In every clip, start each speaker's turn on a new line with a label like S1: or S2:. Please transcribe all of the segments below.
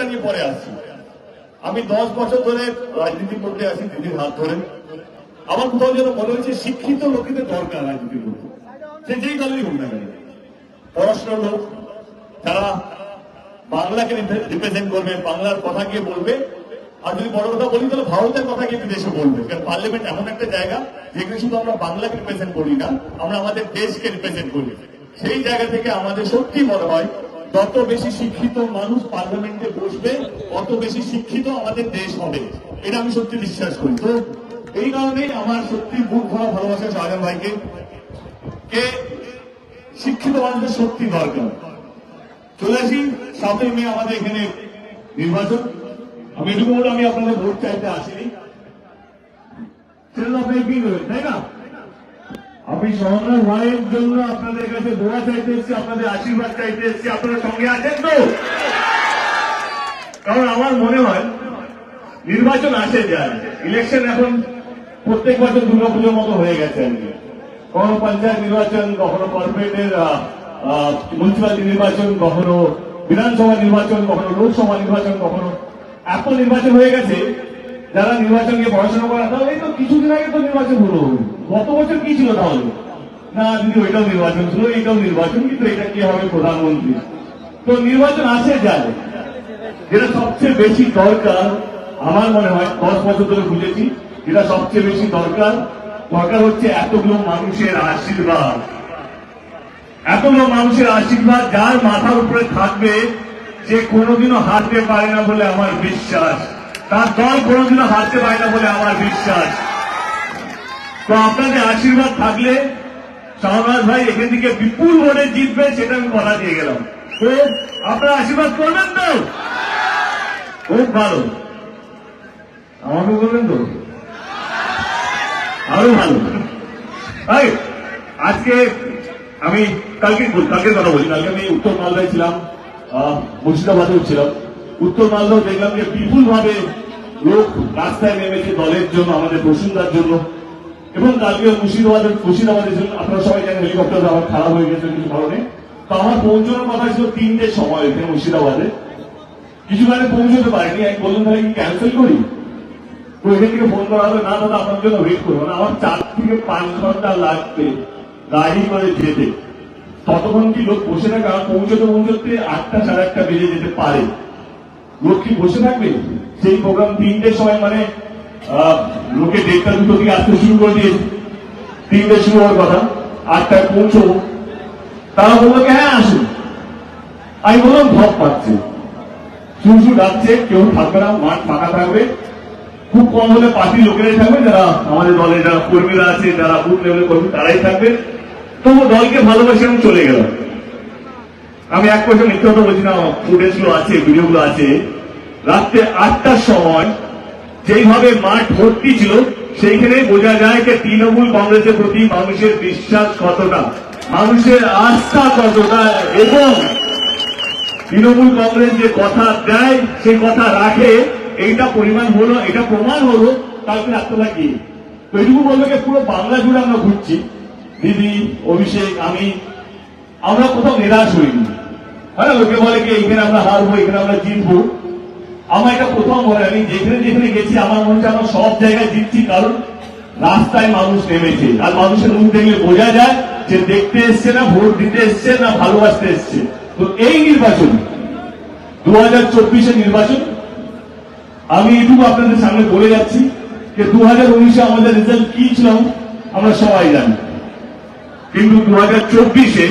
S1: ভোটটা নিয়ে পরে আসছি। আমি দশ বছর ধরে রাজনীতি করতে আসি, দিদির হাত ধরে। আমার কোথাও যেন মনে হচ্ছে শিক্ষিত লোকেদের দরকার রাজনীতি করতে সে যেই দলেরই হোক না পড়াশোনার লোক, যারা বাংলাকে রিপ্রেজেন্ট করবে, বাংলার কথা গিয়ে বলবে, আর যদি বড় কথা বলি, তাহলে ভারতের কথা গিয়ে বিদেশে বলবে। কারণ পার্লামেন্ট এমন একটা জায়গা, যেখানে শুধু আমরা বাংলাকে রিপ্রেজেন্ট করি না, আমরা আমাদের দেশকে রিপ্রেজেন্ট করি। সেই জায়গা থেকে আমাদের সত্যি মনে হয় যত বেশি শিক্ষিত মানুষ পার্লামেন্টে বসবে, তত বেশি শিক্ষিত আমাদের দেশ হবে। এটা আমি সত্যি বিশ্বাস করি। তো এই কারণেই আমার সত্যি বুক ভরা ভালোবাসা শাহজাহান ভাইকে। কে শিক্ষিত মানুষের সত্যি দরকার? চলে আসি সাতই মে আমাদের এখানে নির্বাচন। আমি এটুকু আমি আপনাদের ভোট চাইতে আসিনি। তাই না? সহনার ভাইয়ের জন্য আপনাদের কাছে দোয়া চাইতে এসেছি, আপনাদের আশীর্বাদ চাইতে এসেছি, আপনারা সঙ্গে আছেন তো? কারণ আমার মনে হয়, নির্বাচন আসে যায় ইলেকশন এখন প্রত্যেক বছর দুর্গাপুজোর মতো হয়ে গেছে আর কি। কখনো পঞ্চায়েত নির্বাচন, কখনো কর্পোরেটের মিউনিসিপালিটি নির্বাচন, কখনো বিধানসভা নির্বাচন, কখনো লোকসভা নির্বাচন, কখনো এত নির্বাচন হয়ে গেছে যারা নির্বাচন নিয়ে পড়াশোনা করা তাহলে তো কিছুদিন আগে তো নির্বাচন হলো। গত বছর কি ছিল তাহলে? না, দিদি, ওইটাও নির্বাচন ছিল, এইটাও নির্বাচন, কিন্তু এটা কি হবে প্রধানমন্ত্রী? তো নির্বাচন আসে যায় যেটা সবচেয়ে বেশি দরকার, আমার মনে হয়, দশ বছর ধরে বুঝেছি, যেটা সবচেয়ে বেশি দরকার দরকার হচ্ছে এতগুলো মানুষের আশীর্বাদ। এতগুলো মানুষের আশীর্বাদ, যার মাথার উপরে থাকবে সে কোনোদিনও হারতে পারে না বলে আমার বিশ্বাস। তার দল কোনোদিনও হারতে পারে না বলে আমার বিশ্বাস। তো আপনাদের আশীর্বাদ থাকলে শাহনাজ ভাই এখান থেকে বিপুল ভোটে জিতবে সেটা আমি কথা দিয়ে গেলাম। তো আপনারা আশীর্বাদ করবেন তো? খুব ভালো। আমাকে বলবেন তো? আরও ভালো। আজকে আমি কালকে কালকে কথা বলি। কালকে আমি উত্তর মালদায় ছিলাম মুর্শিদাবাদেও ছিলাম। উত্তর মালদাও দেখলাম যে বিপুল ভাবে লোক রাস্তায় নেমেছে দলের জন্য, আমাদের বসুন্ধার জন্য। এবং কালকে মুর্শিদাবাদের মুর্শিদাবাদের জন্য আপনারা সবাই জানেন হেলিকপ্টার আমার খারাপ হয়ে গেছে কিছু কারণে। তো আমার পৌঁছানোর কথা ছিল তিনটের সময় এখানে মুর্শিদাবাদে। কিছু মানে পৌঁছতে পারিনি। আমি বললাম, তাহলে কি ক্যান্সেল করি? তো এখান থেকে ফোন করা হবে না দাদা, আপনার জন্য ওয়েট করব না। আমার চার থেকে পাঁচ ঘণ্টা লাগবে গাড়ি করে যেতে। ততক্ষণ কি লোক বসে না আর পৌঁছতে পৌঁছতে আটটা সাড়ে আটটা বেজে যেতে পারে। লোক কি বসে থাকবে? সেই প্রোগ্রাম তিনটের সময় মানে লোকে দেড়টা দুটো থেকে আসতে শুরু করে দিয়ে তিনটে শুরু হওয়ার কথা, আটটায় পৌঁছবো তারা বলল হ্যাঁ আসুন। আমি বললাম ধপ পাচ্ছে। শুরু ডাকছে, কেউ থাকবে না, মাঠ ফাঁকা থাকবে। খুব কম হলে পার্টির লোকেরাই থাকবে, যারা আমাদের দলে যারা কর্মীরা আছে, যারা বুথ লেভেলের কর্মী, তারাই থাকবে। তবু দলকে ভালোবাসে আমি চলে গেলাম। আমি এক পয়সা মিথ্যে কথা বলছি না ফুটেজগুলো আছে ভিডিও গুলো আছে। রাত্রে আটটার সময় যেইভাবে মাঠ ভর্তি ছিল, সেইখানে বোঝা যায় যে তৃণমূল কংগ্রেসের প্রতি মানুষের বিশ্বাস কতটা, মানুষের আস্থা কতটা, এবং তৃণমূল কংগ্রেস যে কথা দেয় সেই কথা রাখে, এইটা পরিমাণ হলো, এটা প্রমাণ হলো কালকে রাত্রটা কি? তো এইটুকু বলবে যে পুরো বাংলা জুড়ে আমরা ঘুরছি। দিদি, অভিষেক, আমি, আমরা কোথাও নিরাশ হইনি। হ্যাঁ লোকে বলে কি এখানে আমরা হারবো এখানে আমরা জিতবো? আমার এটা প্রথম হয় আমি যেখানে যেখানে গেছি, আমার মনে হচ্ছে আমরা সব জায়গায় জিতছি, কারণ রাস্তায় মানুষ নেমেছে। আর মানুষের মুখ দেখলে বোঝা যায় যে দেখতে এসছে না, ভোট দিতে এসছে না, ভালোবাসতে এসছে। তো এই নির্বাচন দু হাজার চব্বিশের নির্বাচন, আমি এটুকু আপনাদের সামনে বলে যাচ্ছি যে দু হাজার উনিশে আমাদের রেজাল্ট কি ছিল, আমরা সবাই জানি। কিন্তু দু হাজার চব্বিশে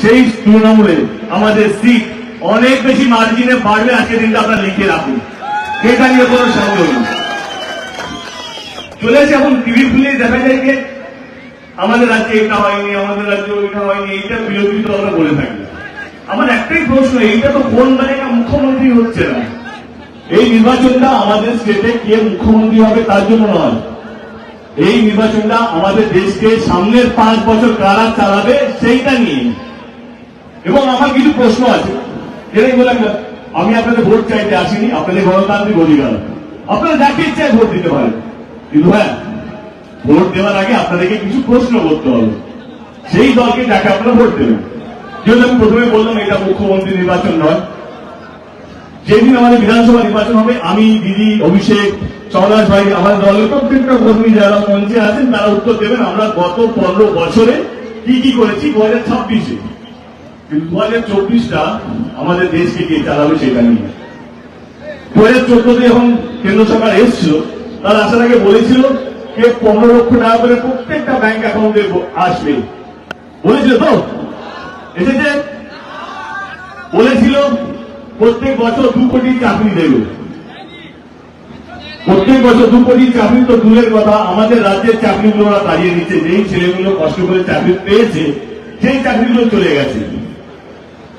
S1: সেই তৃণমূলে আমাদের সিট অনেক বেশি মার্জিনে বাড়বে, আজকে দিনটা আপনারা লিখে রাখুন। এটা নিয়ে কোনো সন্দেহ নেই। চলে এখন টিভি খুলে দেখা যায় যে আমাদের রাজ্যে এটা হয়নি, আমাদের রাজ্যে ওইটা হয়নি, এইটা বিরোধী তো আমরা বলে থাকি। আমার একটাই প্রশ্ন, এইটা তো কোন মানে মুখ্যমন্ত্রী হচ্ছে না। এই নির্বাচনটা আমাদের স্টেটে কে মুখ্যমন্ত্রী হবে তার জন্য নয়। এই নির্বাচনটা আমাদের দেশকে সামনের পাঁচ বছর কারা চালাবে, সেইটা নিয়ে এবং আমার কিছু প্রশ্ন আছে। যেটাই বললাম আমি আপনাদের ভোট চাইতে আসিনি, আপনাদের গণতান্ত্রিক অধিকার। আপনারা যাকে ইচ্ছায় ভোট দিতে পারেন। কিন্তু হ্যাঁ ভোট দেওয়ার আগে আপনাদেরকে কিছু প্রশ্ন করতে হবে। সেই দলকে যাকে আপনারা ভোট দেবেন। যেহেতু আমি প্রথমে বললাম, এটা মুখ্যমন্ত্রী নির্বাচন নয়। যেদিন আমাদের বিধানসভা নির্বাচন হবে, আমি, দিদি, অভিষেক চৌরাজ ভাই আমাদের দলের প্রত্যেকটা কর্মী যারা মঞ্চে আছেন, তারা উত্তর দেবেন। আমরা গত পনেরো বছরে কি কি করেছি? দু হাজার ছাব্বিশে। কিন্তু দু হাজার চব্বিশটা আমাদের দেশকে কে চালাবে সেটা নিয়ে। দু হাজার যখন কেন্দ্র সরকার তার আসার আগে বলেছিল যে পনেরো লক্ষ টাকা করে প্রত্যেকটা ব্যাংক অ্যাকাউন্টে আসবে। বলেছিল তো? এসেছে? বলেছিল, প্রত্যেক বছর দু কোটি চাকরি দেবে। প্রত্যেক বছর দু কোটি চাকরি তো দূরের কথা, আমাদের রাজ্যের চাকরিগুলো ওরা তাড়িয়ে দিচ্ছে। যেই ছেলেগুলো কষ্ট করে চাকরি পেয়েছে, সেই চাকরিগুলো চলে গেছে।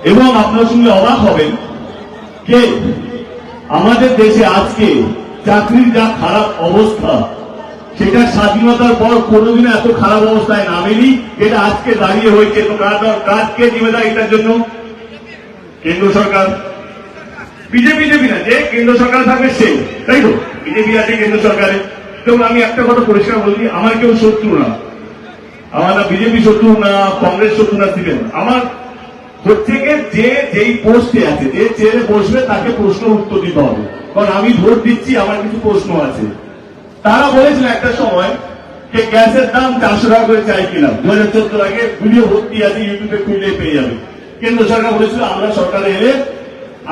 S1: এবং আপনার সঙ্গে অবাক হবেন যে আমাদের দেশে আজকে চাকরির যা খারাপ অবস্থা, সেটা স্বাধীনতার পর কোনোদিন এত খারাপ অবস্থায় নামেনি, যেটা আজকে দাঁড়িয়ে হয়েছে। তো কাজ কাজকে জিম্মেদার এটার জন্য? কেন্দ্র সরকার। বিজেপি বিজেপি না, যে কেন্দ্র সরকার থাকবে সেই তাই তো? বিজেপি আছে কেন্দ্র সরকারে। এবং আমি একটা কথা পরিষ্কার বলি আমার কেউ শত্রু না। আমার না বিজেপি শত্রু না, কংগ্রেস শত্রু না, সিপিএম। আমার গিয়ে যে যেই পোস্টে আছে, যে চেয়ারে বসবে তাকে প্রশ্ন উত্তর দিতে হবে। কারণ আমি ভোট দিচ্ছি, আমার কিছু প্রশ্ন আছে। তারা বলেছিল একটা সময় যে গ্যাসের দাম চারশো টাকা করে চাই কিনা। দু হাজার চোদ্দ আগে ভিডিও ভর্তি আছে, ইউটিউবে খুললে পেয়ে যাবে। কেন্দ্র সরকার বলেছিল, আমরা সরকারে এলে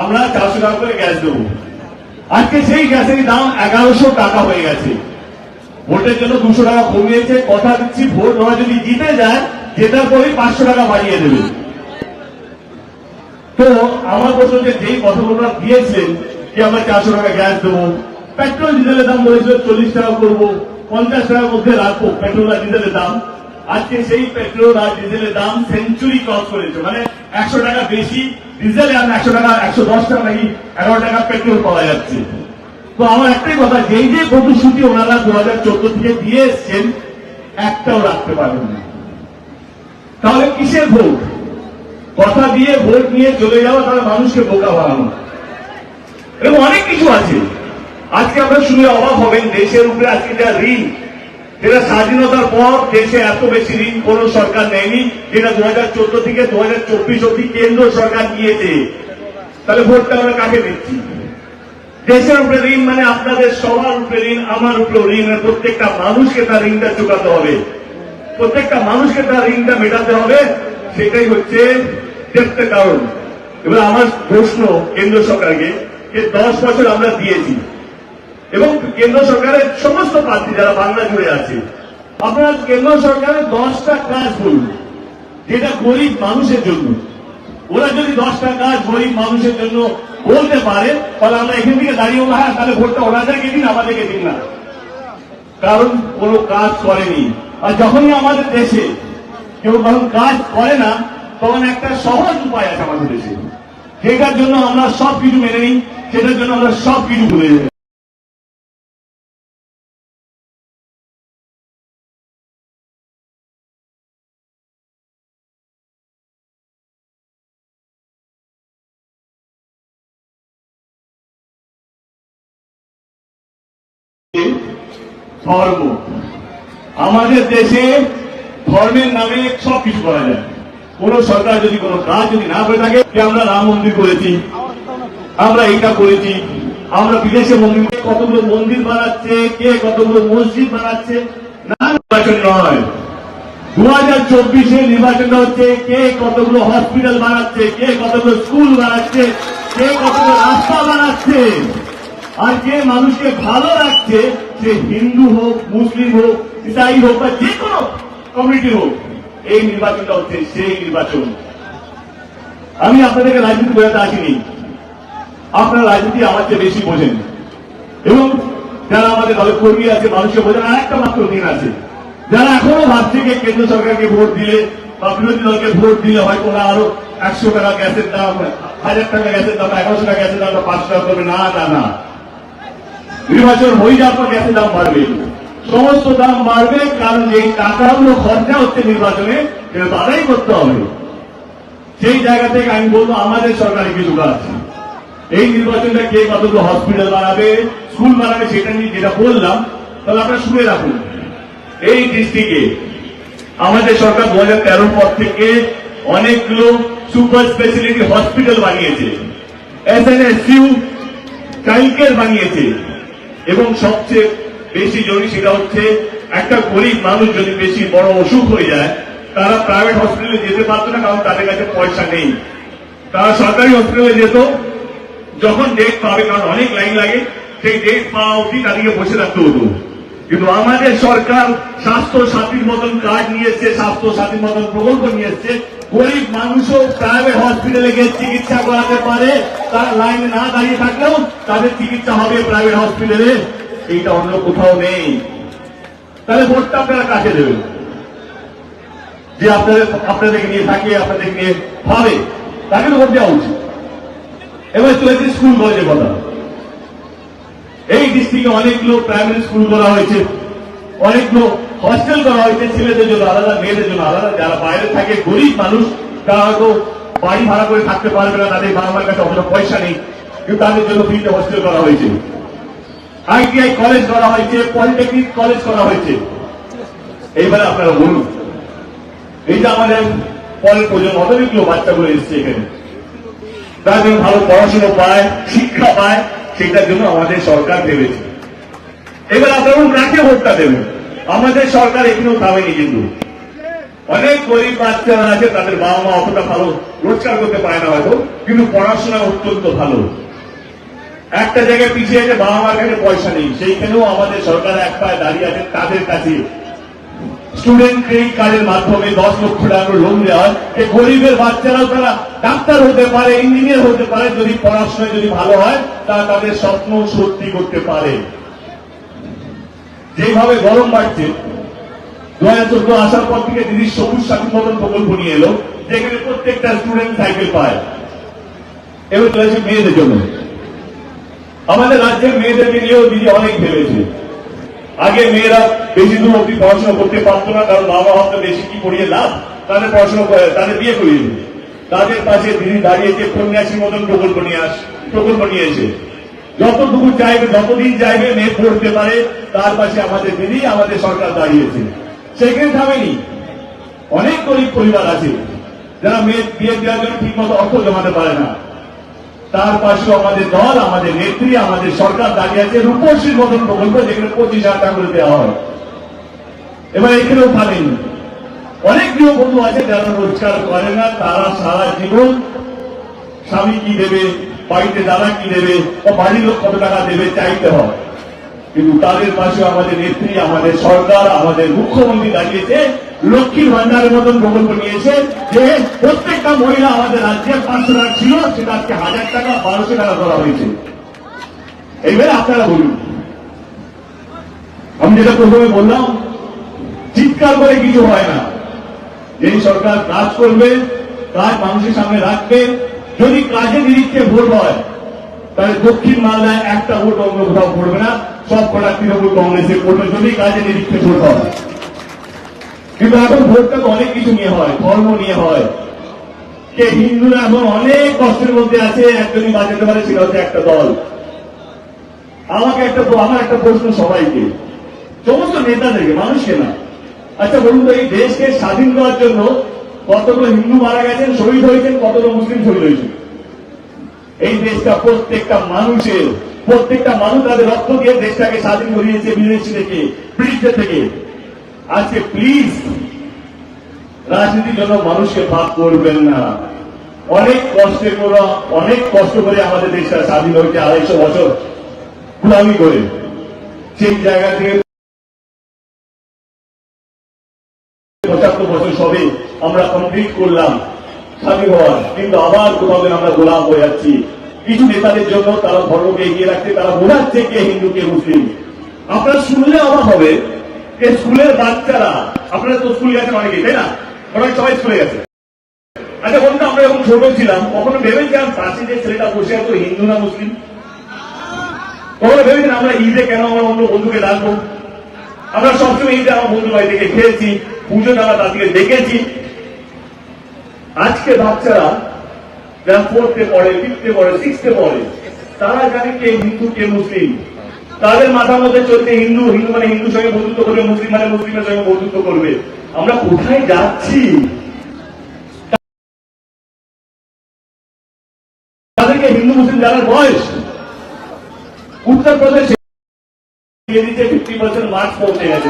S1: আমরা চারশো টাকা করে গ্যাস দেবো। আজকে সেই গ্যাসের দাম এগারোশো টাকা হয়ে গেছে। ভোটের জন্য দুশো টাকা কমিয়েছে, কথা দিচ্ছি, ভোট ওরা যদি জিতে যায়, জেতার পরেই পাঁচশো টাকা বাড়িয়ে দেবে। তো আমার যে যেই কথাগুলো দিয়েছেন, যে আমরা চারশো টাকা গ্যাস দেবো, পেট্রোল, ডিজেলের দাম বলেছিল চল্লিশ টাকা করব, পঞ্চাশ টাকার মধ্যে রাখব, পেট্রোল আর ডিজেলের দাম। আজকে সেই পেট্রোল আর ডিজেলের দাম সেঞ্চুরি ক্রস করেছে মানে একশো টাকা বেশি ডিজেল আর একশো টাকা, একশো দশ টাকা নাকি এগারো টাকা পেট্রোল পাওয়া যাচ্ছে। তো আমার একটাই কথা, যেই যে প্রতিশ্রুতি ওনারা দু হাজার চোদ্দ থেকে দিয়ে এসছেন, একটাও রাখতে পারবেন না তাহলে কিসের ভোট? কথা দিয়ে ভোট নিয়ে চলে যাওয়া তাহলে মানুষকে বোকা বানানো। এবং অনেক কিছু আছে। আজকে আমরা শুনে অবাক হবেন, দেশের উপরে আজকে যা ঋণ, যেটা স্বাধীনতার পর দেশে এত বেশি ঋণ কোন সরকার নেয়নি, যেটা দু হাজার চোদ্দ থেকে দু হাজার চব্বিশ অব্দি কেন্দ্র সরকার নিয়েছে তাহলে ভোটটা আমরা কাকে দিচ্ছি? দেশের উপরে ঋণ মানে আপনাদের সবার উপরে ঋণ, আমার উপরে ঋণ মানে প্রত্যেকটা মানুষকে তার ঋণটা চুকাতে হবে। প্রত্যেকটা মানুষকে তার ঋণটা মেটাতে হবে, সেটাই হচ্ছে দেখতে কারণ এবার আমার প্রশ্ন কেন্দ্র সরকারকে যে দশ বছর আমরা দিয়েছি এবং কেন্দ্র সরকারের সমস্ত প্রার্থী যারা বাংলা জুড়ে আছে, আপনারা কেন্দ্র সরকারের দশটা কাজ বলুন, যেটা গরিব মানুষের জন্য। ওরা যদি দশটা কাজ গরিব মানুষের জন্য বলতে পারে, তাহলে আমরা এখান থেকে দাঁড়িয়ে হ্যাঁ তাহলে ভোটটা ওনাদেরকে দিন আমাদেরকে দিন না কারণ কোনো কাজ করেনি। আর যখনই আমাদের দেশে কেউ যখন কাজ করে না তখন একটা সহজ উপায় আছে আমাদের দেশে। সেটার জন্য আমরা সব কিছু মেনে নিই, সেটার জন্য আমরা সব কিছু ভুলে যাই। ধর্ম। আমাদের দেশে ধর্মের নামে সব কিছু করা যায়। কোন সরকার যদি কোনো কাজ যদি না করে থাকে আমরা রাম মন্দির করেছি, আমরা এটা করেছি, আমরা বিদেশে মন্দির কতগুলো মন্দির বানাচ্ছে, কে কতগুলো মসজিদ বানাচ্ছে, না নির্বাচন নয়। দু হাজার চব্বিশে নির্বাচনটা হচ্ছে কে কতগুলো হসপিটাল বানাচ্ছে, কে কতগুলো স্কুল বানাচ্ছে, কে কতগুলো রাস্তা বানাচ্ছে। আর যে মানুষকে ভালো রাখছে, সে হিন্দু হোক, মুসলিম হোক, ইসাই হোক বা যে কোনো কমিউনিটি হোক এই নির্বাচনটা হচ্ছে সেই নির্বাচন। আমি আপনাদেরকে রাজনীতি বোঝাতে আসিনি। আপনারা রাজনীতি আমার চেয়ে বেশি বোঝেন। এবং যারা আমাদের দলের কর্মী আছে, মানুষকে বোঝেন, আর একটা মাত্র দিন আছে। যারা এখনও ভাবছে যে কেন্দ্র সরকারকে ভোট দিলে বা বিরোধী দলকে ভোট দিলে হয়তো ওরা আরও একশো টাকা গ্যাসের দাম, হাজার টাকা গ্যাসের দাম এগারোশো টাকা গ্যাসের দাম পাঁচশো টাকা করবে, না না না। নির্বাচন হয়ে যাওয়ার পর গ্যাসের দাম বাড়বে। সমস্ত দাম বাড়বে, কারণ এই টাকাগুলো খরচা হচ্ছে নির্বাচনে, সেটা তো করতে হবে। সেই জায়গা থেকে আমি বলব, আমাদের সরকারি কিছু কাজ এই নির্বাচনটা কে কতগুলো হসপিটাল বানাবে স্কুল বানাবে, সেটা নিয়ে যেটা বললাম, তাহলে আপনারা শুনে রাখুন। এই ডিস্ট্রিক্টে আমাদের সরকার দু হাজার তেরোর পর থেকে অনেকগুলো সুপার স্পেশালিটি হসপিটাল বানিয়েছে। এসএনএসইউ চাইল্ড কেয়ার বানিয়েছে। এবং সবচেয়ে বেশি জরুরি সেটা হচ্ছে একটা গরিব মানুষ যদি বেশি বড় অসুখ হয়ে যায়, তারা প্রাইভেট হসপিটালে যেতে পারতো না, কারণ তাদের কাছে পয়সা নেই। তারা সরকারি হসপিটালে যেত, যখন ডেট পাবে, কারণ অনেক লাইন লাগে, সেই ডেট পাওয়া অবধি তাদেরকে বসে রাখতে হতো। কিন্তু আমাদের সরকার স্বাস্থ্য সাথীর মতন কার্ড নিয়ে এসছে স্বাস্থ্য সাথীর মতন প্রকল্প নিয়ে এসছে। গরিব মানুষও প্রাইভেট হসপিটালে গিয়ে চিকিৎসা করাতে পারে, তার লাইনে না দাঁড়িয়ে থাকলেও তাদের চিকিৎসা হবে প্রাইভেট হসপিটালে এইটা অন্য কোথাও নেই। তাহলে ভোটটা আপনারা কাকে দেবেন? যে আপনাদের, আপনাদেরকে নিয়ে থাকে, আপনাদেরকে নিয়ে ভাবে, তাকে তো ভোট দেওয়া উচিত। এবার চলেছে স্কুল কলেজের কথা। এই ডিস্ট্রিক্টে অনেকগুলো প্রাইমারি স্কুল করা হয়েছে। অনেকগুলো হস্টেল করা হয়েছে ছেলেদের জন্য, আলাদা মেয়েদের জন্য, আলাদা যারা বাইরে থাকে, গরিব মানুষ, তারা হয়তো বাড়ি ভাড়া করে থাকতে পারবে না, তাদের বাবা মার কাছে অতটা পয়সা নেই, কিন্তু তাদের জন্য ফ্রিতে হস্টেল করা হয়েছে। আইটিআই কলেজ করা হয়েছে, পলিটেকনিক কলেজ করা হয়েছে। এইবারে আপনারা বলুন, এই যে আমাদের পরের প্রজন্ম অনেকগুলো বাচ্চাগুলো এসছে এখানে। তারা যেন ভালো পড়াশোনা পায়, শিক্ষা পায়, সেটার জন্য আমাদের সরকার ভেবেছে এবার আপনারা কাকে ভোটটা দেবেন? আমাদের সরকার এখানেও থামেনি কিন্তু। অনেক গরিব বাচ্চারা আছে, তাদের বাবা মা অতটা ভালো রোজগার করতে পারে না হয়তো, কিন্তু পড়াশোনা অত্যন্ত ভালো। একটা জায়গায় পিছিয়ে আছে, বাবা মার কাছে পয়সা নেই। সেইখানেও আমাদের সরকার এক পায়ে দাঁড়িয়ে আছে, তাদের কাছে। স্টুডেন্ট ক্রেডিট কার্ডের মাধ্যমে দশ লক্ষ টাকা লোন দেওয়া এই গরিবের বাচ্চারাও তারা ডাক্তার হতে পারে ইঞ্জিনিয়ার হতে পারে, যদি পড়াশোনায় যদি ভালো হয় তারা তাদের স্বপ্ন সত্যি করতে পারে। যেভাবে গরম বাড়ছে দু হাজার চোদ্দ আসার পর থেকে দিদি সবুজ সাথী মতন প্রকল্প নিয়ে এলো, যেখানে প্রত্যেকটা স্টুডেন্ট সাইকেল পায়। চলেছে মেয়েদের জন্য। আমাদের রাজ্যের মেয়েদেরকে নিয়েও দিদি অনেক ভেবেছে। আগে মেয়েরা বেশি দূর অব্দি পড়াশোনা করতে পারতো না, কারণ বাবা ভাবতো বেশি কি পড়িয়ে লাভ? তাদের পড়াশোনা করে, তাদের বিয়ে করিয়ে। তাদের পাশে দিদি দাঁড়িয়েছে কন্যাশ্রী মতন প্রকল্প নিয়ে আস প্রকল্প নিয়ে এসে যতটুকু চাইবে, যতদিন চাইবে, মেয়ে পড়তে পারে, তার পাশে আমাদের দিদি, আমাদের সরকার দাঁড়িয়েছে। সেখানে থামেনি। অনেক গরিব পরিবার আছে, যারা মেয়ে বিয়ে দেওয়ার জন্য ঠিক মতো অর্থ জমাতে পারে না। তার পাশে আমাদের দল, আমাদের নেত্রী, আমাদের সরকার দাঁড়িয়ে আছে রূপশ্রীর মতন প্রকল্প যেখানে পঁচিশ হাজার টাকা করে দেওয়া হয়। এবার এখানেও পাবেন অনেক গৃহবধূ আছে যারা রোজগার করে না, তারা সারা জীবন স্বামী কি দেবে, বাড়িতে দাদা কি দেবে, বা বাড়ির লোক কত টাকা দেবে, চাইতে হয়। কিন্তু তাদের পাশে আমাদের নেত্রী, আমাদের সরকার, আমাদের মুখ্যমন্ত্রী দাঁড়িয়েছে, লক্ষ্মীর ভান্ডারের মতন প্রকল্প নিয়েছে যে প্রত্যেকটা মহিলা আমাদের রাজ্যে পাঁচশো টাকা ছিল, সেটা আজকে হাজার টাকা, বারোশো টাকা করা হয়েছে। এইবারে আপনারা বলুন। আমি যেটা প্রথমে বললাম, চিৎকার করে কিছু হয় না। যেই সরকার কাজ করবে কাজ মানুষের সামনে রাখবে, যদি কাজে নিরীক্ষে ভোট হয়, তাহলে দক্ষিণ মালদায় একটা ভোট অন্য কোথাও পড়বে না। সব কটা তৃণমূল কংগ্রেসে পড়বে যদি কাজে নিরীক্ষে ভোট হয়। কিন্তু এখন ভোটটা তো অনেক কিছু নিয়ে হয়, ধর্ম নিয়ে হয়। কে হিন্দুরা এখন অনেক কষ্টের মধ্যে আছে, একজনই বাঁচাতে পারে, সেটা হচ্ছে একটা দল। আমাকে একটা আমার একটা প্রশ্ন সবাইকে। সমস্ত নেতাদেরকে মানুষকে না। আচ্ছা বলুন তো, এই দেশকে স্বাধীন করার জন্য কতগুলো হিন্দু মারা গেছেন, শহীদ হয়েছেন, কতগুলো মুসলিম শহীদ হয়েছেন? এই দেশটা প্রত্যেকটা মানুষের প্রত্যেকটা মানুষ তাদের রক্ত দিয়ে দেশটাকে স্বাধীন করিয়েছে বিদেশি থেকে, ব্রিটিশদের থেকে। আজকে প্লিজ রাজনীতির জন্য মানুষকে ভাগ করবেন না। অনেক কষ্টের করে অনেক কষ্ট করে আমাদের দেশটা স্বাধীন হয়েছে আড়াইশো বছর। গুলামি করে। সেই জায়গা থেকে পঁচাত্তর বছর সবে আমরা কমপ্লিট করলাম। স্বাধীন হওয়ার। কিন্তু আবার কোথাও আমরা গোলাম হয়ে যাচ্ছি। কিছু নেতাদের জন্য তারা ধর্মকে এগিয়ে রাখতে, তারা বোঝাচ্ছে কে হিন্দু, কে মুসলিম। আপনারা শুনলে অবাক হবে যে স্কুলের বাচ্চারা, আপনারা তো স্কুল গেছেন অনেকেই, তাই না? ওরা সবাই স্কুলে গেছে। আচ্ছা বলুন আমরা যখন ছোট ছিলাম, কখনো ভেবেছিলাম পাশে যে ছেলেটা বসে আছে হিন্দু না মুসলিম? কখনো ভেবেছেন আমরা ঈদে কেন আমার অন্য বন্ধুকে ডাকবো? আমরা সবসময় ঈদে আমার বন্ধু বাড়ি থেকে খেয়েছি পুজোতে আমরা তাদেরকে দেখেছি। আজকে বাচ্চারা যারা ফোর্থে পড়ে ফিফথে পড়ে সিক্সথে পড়ে, তারা জানে কে হিন্দু, কে মুসলিম। তাদের মাথার মধ্যে চলছে হিন্দু হিন্দু মানে হিন্দুর সঙ্গে বন্ধুত্ব করবে, মুসলিম মানে মুসলিমের সঙ্গে বন্ধুত্ব করবে। আমরা কোথায় যাচ্ছি? তাদেরকে হিন্দু, মুসলিম জানার বয়স। উত্তরপ্রদেশে ফিফটি পার্সেন্ট মার্কস পৌঁছে গেছে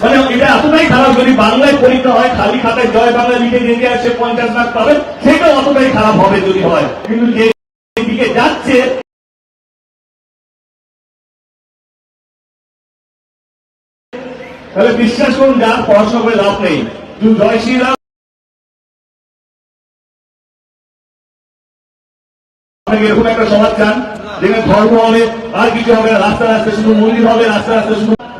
S1: মানে এটা এতটাই খারাপ, যদি বাংলায় পরীক্ষা হয়, খালি খাতায় জয় বাংলা লিখে আসে পঞ্চাশ মার্ক পাবেন, সেটাও অতটাই খারাপ হবে যদি হয়। কিন্তু যে দিকে যাচ্ছে, তাহলে বিশ্বাস করুন, যার পড়াশোনা করে লাভ নেই। জয় শ্রীরাম এরকম একটা সমাজ চান, যেখানে ধর্ম হবে, আর কিছু হবে রাস্তা রাস্তা শুধু মন্দির হবে রাস্তা রাস্তা শুধু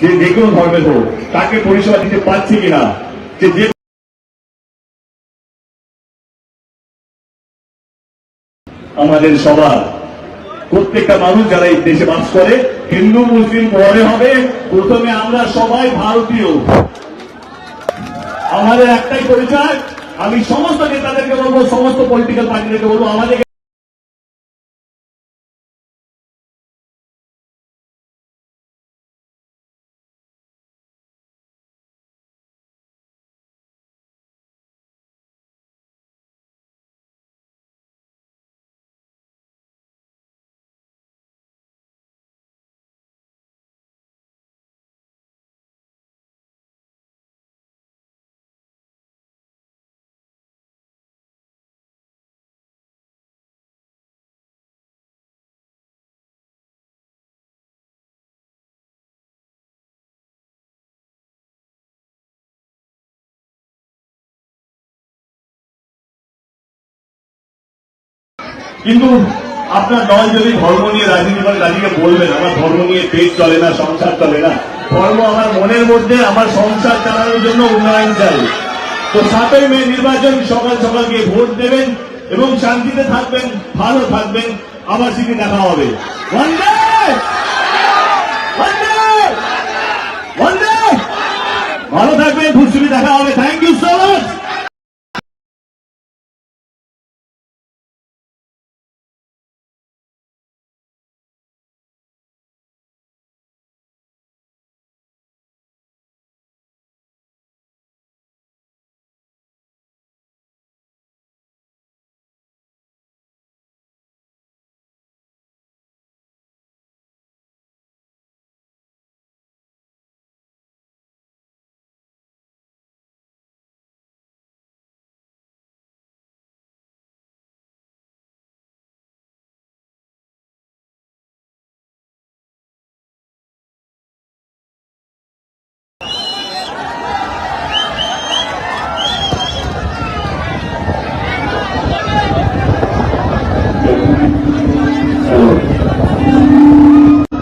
S1: যে যে কোনো ধর্মের হোক, তাকে পরিষেবা দিতে পারছে কিনা, যে যে আমাদের সবার, প্রত্যেকটা মানুষ যারা এই দেশে বাস করে, হিন্দু, মুসলিম পরে হবে, প্রথমে আমরা সবাই ভারতীয়। আমাদের একটাই পরিচয়, আমি সমস্ত নেতাদেরকে বলব, সমস্ত পলিটিক্যাল পার্টিদেরকে বলব আমাদের কিন্তু আপনার দল যদি ধর্ম নিয়ে রাজনীতি করে রাজনীতিকে বলবেন, আমার ধর্ম নিয়ে পেট চলে না, সংসার চলে না। ধর্ম আমার মনের মধ্যে, আমার সংসার চালানোর জন্য উন্নয়ন চাই। তো সাতই মে নির্বাচন, সকাল সকাল গিয়ে ভোট দেবেন এবং শান্তিতে থাকবেন, ভালো থাকবেন। আবার সেদিন দেখা হবে। ভালো থাকবেন খুশি দেখা হবে। থ্যাংক